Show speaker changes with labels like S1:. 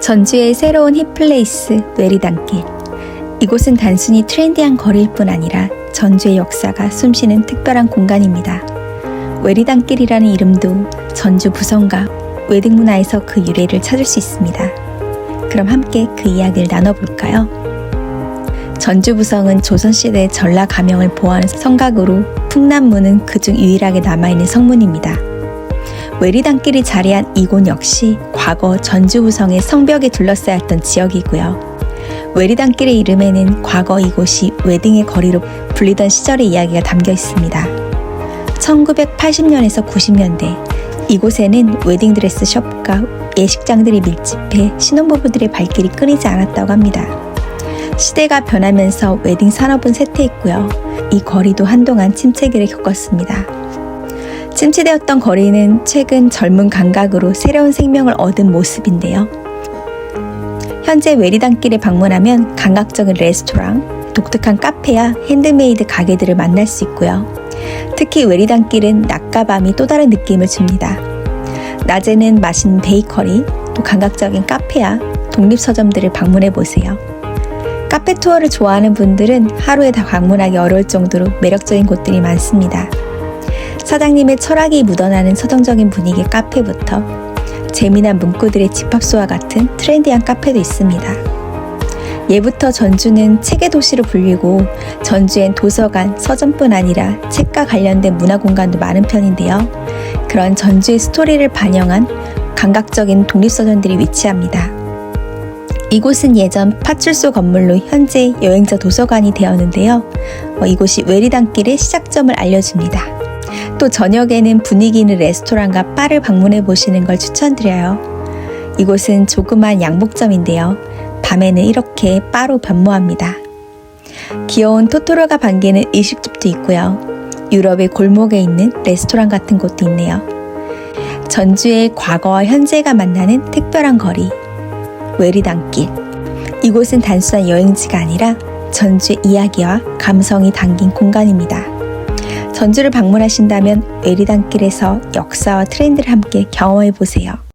S1: 전주의 새로운 힙플레이스 뇌리단길. 이곳은 단순히 트렌디한 거리일 뿐 아니라 전주의 역사가 숨쉬는 특별한 공간입니다. 외리단길이라는 이름도 전주 부성과 외등 문화에서 그 유래를 찾을 수 있습니다. 그럼 함께 그 이야기를 나눠볼까요? 전주 부성은 조선시대 전라 가명을 보호하는 성곽으로 풍남문은 그중 유일하게 남아있는 성문입니다. 외리단길이 자리한 이곳 역시 과거 전주부성의 성벽에 둘러싸였던 지역이고요. 외리단길의 이름에는 과거 이곳이 외등의 거리로 불리던 시절의 이야기가 담겨 있습니다. 1980년에서 90년대 이곳에는 웨딩드레스 숍과 예식장들이 밀집해 신혼부부들의 발길이 끊이지 않았다고 합니다. 시대가 변하면서 웨딩 산업은 쇠퇴했고요. 이 거리도 한동안 침체기를 겪었습니다. 침체되었던 거리는 최근 젊은 감각으로 새로운 생명을 얻은 모습인데요. 현재 외리단길에 방문하면 감각적인 레스토랑, 독특한 카페와 핸드메이드 가게들을 만날 수 있고요. 특히 외리단길은 낮과 밤이 또 다른 느낌을 줍니다. 낮에는 맛있는 베이커리, 또 감각적인 카페와 독립서점들을 방문해 보세요. 카페 투어를 좋아하는 분들은 하루에 다 방문하기 어려울 정도로 매력적인 곳들이 많습니다. 사장님의 철학이 묻어나는 서정적인 분위기의 카페부터 재미난 문구들의 집합소와 같은 트렌디한 카페도 있습니다. 예부터 전주는 책의 도시로 불리고 전주엔 도서관, 서점뿐 아니라 책과 관련된 문화 공간도 많은 편인데요. 그런 전주의 스토리를 반영한 감각적인 독립서점들이 위치합니다. 이곳은 예전 파출소 건물로 현재 여행자 도서관이 되었는데요. 어, 이곳이 외리단길의 시작점을 알려줍니다. 또 저녁에는 분위기 있는 레스토랑과 바를 방문해 보시는 걸 추천드려요. 이곳은 조그만 양복점인데요. 밤에는 이렇게 바로 변모합니다. 귀여운 토토로가 반기는 일식집도 있고요. 유럽의 골목에 있는 레스토랑 같은 곳도 있네요. 전주의 과거와 현재가 만나는 특별한 거리, 외리단길. 이곳은 단순한 여행지가 아니라 전주의 이야기와 감성이 담긴 공간입니다. 전주를 방문하신다면 외리단길에서 역사와 트렌드를 함께 경험해 보세요.